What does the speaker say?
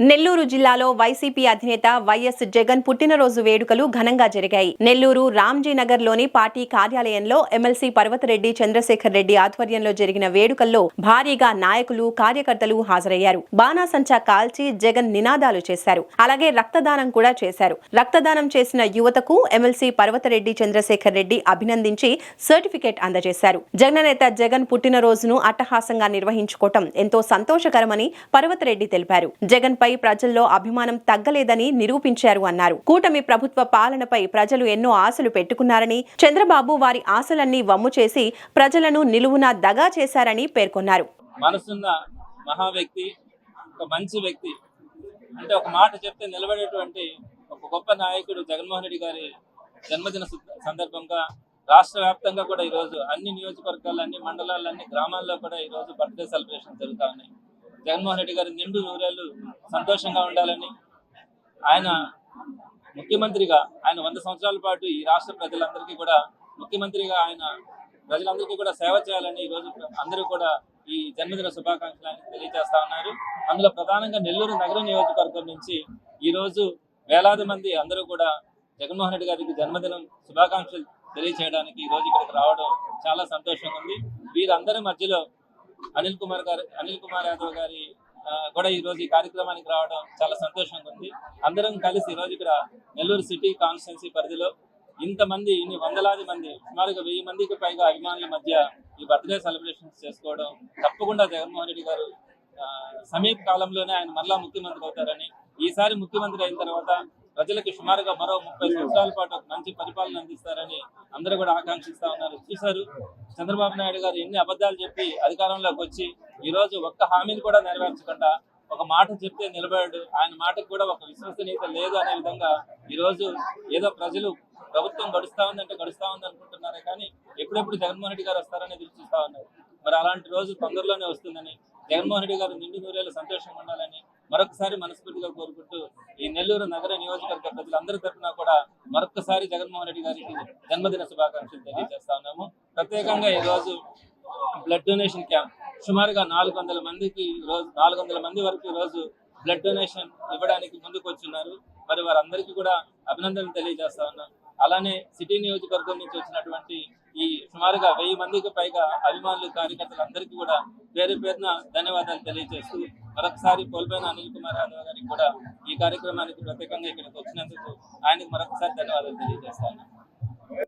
నెల్లూరు జిల్లాలో వైసీపీ అధినేత వైఎస్ జగన్ పుట్టినరోజు వేడుకలు ఘనంగా జరిగాయి. నెల్లూరు రామ్జీనగర్లోని పార్టీ కార్యాలయంలో ఎమ్మెల్సీ పర్వతరెడ్డి చంద్రశేఖర్ రెడ్డి ఆధ్వర్యంలో జరిగిన వేడుకల్లో భారీగా నాయకులు కార్యకర్తలు హాజరయ్యారు. బాణాసంచా కాల్చి జగన్ నినాదాలు చేశారు. అలాగే రక్తదానం కూడా చేశారు. రక్తదానం చేసిన యువతకు ఎమ్మెల్సీ పర్వతరెడ్డి చంద్రశేఖర్ రెడ్డి అభినందించి సర్టిఫికేట్ అందజేశారు. జగననేత జగన్ పుట్టినరోజును అట్టహాసంగా నిర్వహించుకోవటం ఎంతో సంతోషకరమని పర్వతరెడ్డి తెలిపారు. జగన్ పై ప్రజల్లో అభిమానం తగ్గలేదని నిరూపించారు అన్నారు. కూటమి ప్రభుత్వ పాలనపై ప్రజలు ఎన్నో ఆశలు పెట్టుకున్నారని చంద్రబాబు వారి ఆశలన్నీ వమ్ము చేసి ప్రజలను నిలువున దగా చేశారని పేర్కొన్నారు. మనసున్న మహా వ్యక్తి ఒక మంచి వ్యక్తి అంటే ఒక మాట చెప్తే నిలబడేటువంటి ఒక గొప్ప నాయకుడు జగన్మోహన్ రెడ్డి గారి జన్మదిన సందర్భంగా రాష్ట్ర వ్యాప్తంగా కూడా ఈరోజు అన్ని నియోజకవర్గాలు అన్ని మండలాలు అన్ని గ్రామాల్లో కూడా ఈరోజు బర్త్డే సెలబ్రేషన్ జరుగుతా ఉన్నాయి. జగన్మోహన్ రెడ్డి గారి నిండు నూరేళ్ళు సంతోషంగా ఉండాలని ఆయన ముఖ్యమంత్రిగా ఆయన వంద సంవత్సరాల పాటు ఈ రాష్ట్ర ప్రజలందరికీ కూడా ముఖ్యమంత్రిగా ఆయన ప్రజలందరికీ కూడా సేవ చేయాలని ఈరోజు రోజు అందరూ కూడా ఈ జన్మదిన శుభాకాంక్షలు తెలియజేస్తా ఉన్నారు. అందులో ప్రధానంగా నెల్లూరు నగర నియోజకవర్గం నుంచి ఈ రోజు వేలాది మంది అందరూ కూడా జగన్మోహన్ రెడ్డి గారికి జన్మదినం శుభాకాంక్షలు తెలియచేయడానికి ఈ రోజు ఇక్కడికి రావడం చాలా సంతోషంగా ఉంది. వీరందరి మధ్యలో అనిల్ కుమార్ గారు అనిల్ కుమార్ యాదవ్ గారి కూడా ఈ రోజు ఈ కార్యక్రమానికి రావడం చాలా సంతోషంగా ఉంది. అందరం కలిసి ఈ రోజు ఇక్కడ నెల్లూరు సిటీ కాన్స్టిట్యున్సీ పరిధిలో ఇంతమంది ఇన్ని వందలాది మంది సుమారుగా వెయ్యి మందికి పైగా అభిమానుల మధ్య ఈ బర్త్డే సెలబ్రేషన్స్ చేసుకోవడం తప్పకుండా జగన్మోహన్ రెడ్డి గారు ఆ, సమీప కాలంలోనే ఆయన మరలా ముఖ్యమంత్రి అవుతారని ఈసారి ముఖ్యమంత్రి అయిన తర్వాత ప్రజలకు సుమారుగా మరో ముప్పై సంవత్సరాల పాటు మంచి పరిపాలన అందిస్తారని అందరూ కూడా ఆకాంక్షిస్తా ఉన్నారు. చూశారు చంద్రబాబు నాయుడు గారు ఎన్ని అబద్ధాలు చెప్పి అధికారంలోకి వచ్చి ఈ రోజు ఒక్క హామీని కూడా నెరవేర్చకుండా ఒక మాట చెప్తే నిలబడాడు. ఆయన మాటకు కూడా ఒక విశ్వసనీయత లేదు అనే విధంగా ఈ రోజు ఏదో ప్రజలు ప్రభుత్వం గడుస్తా ఉందంటే గడుస్తా ఉంది అనుకుంటున్నారే కానీ ఎప్పుడెప్పుడు జగన్మోహన్ రెడ్డి గారు వస్తారని ఎదురు చూస్తా ఉన్నారు. మరి అలాంటి రోజు తొందరలోనే వస్తుందని జగన్మోహన్ రెడ్డి గారు నిండు నూరేళ్ళు సంతోషంగా ఉండాలని మరొకసారి మనస్ఫూర్తిగా కోరుకుంటూ ఈ నెల్లూరు నగర నియోజకవర్గ ప్రజలందరి తరఫున కూడా మరొకసారి జగన్మోహన్ రెడ్డి గారికి జన్మదిన శుభాకాంక్షలు తెలియజేస్తా ఉన్నాము. ప్రత్యేకంగా ఈ రోజు బ్లడ్ డొనేషన్ క్యాంప్. సుమారుగా నాలుగు వందల మందికి రోజు నాలుగు వందల మంది వరకు ఈరోజు రోజు బ్లడ్ డొనేషన్ ఇవ్వడానికి ముందుకు వచ్చున్నారు. మరి వారందరికీ కూడా అభినందనలు తెలియజేస్తా ఉన్నాం. అలానే సిటీ నియోజకవర్గం నుంచి వచ్చినటువంటి ఈ సుమారుగా వెయ్యి మందికి పైగా అభిమానులు కార్యకర్తలందరికీ కూడా పేరు పేరున ధన్యవాదాలు తెలియజేస్తూ మరొకసారి కోల్పోయిన అనిల్ కుమార్ యాదవ్ గారికి కూడా ఈ కార్యక్రమానికి ప్రత్యేకంగా ఇక్కడికి వచ్చినందుకు ఆయనకు మరొకసారి ధన్యవాదాలు తెలియజేస్తాను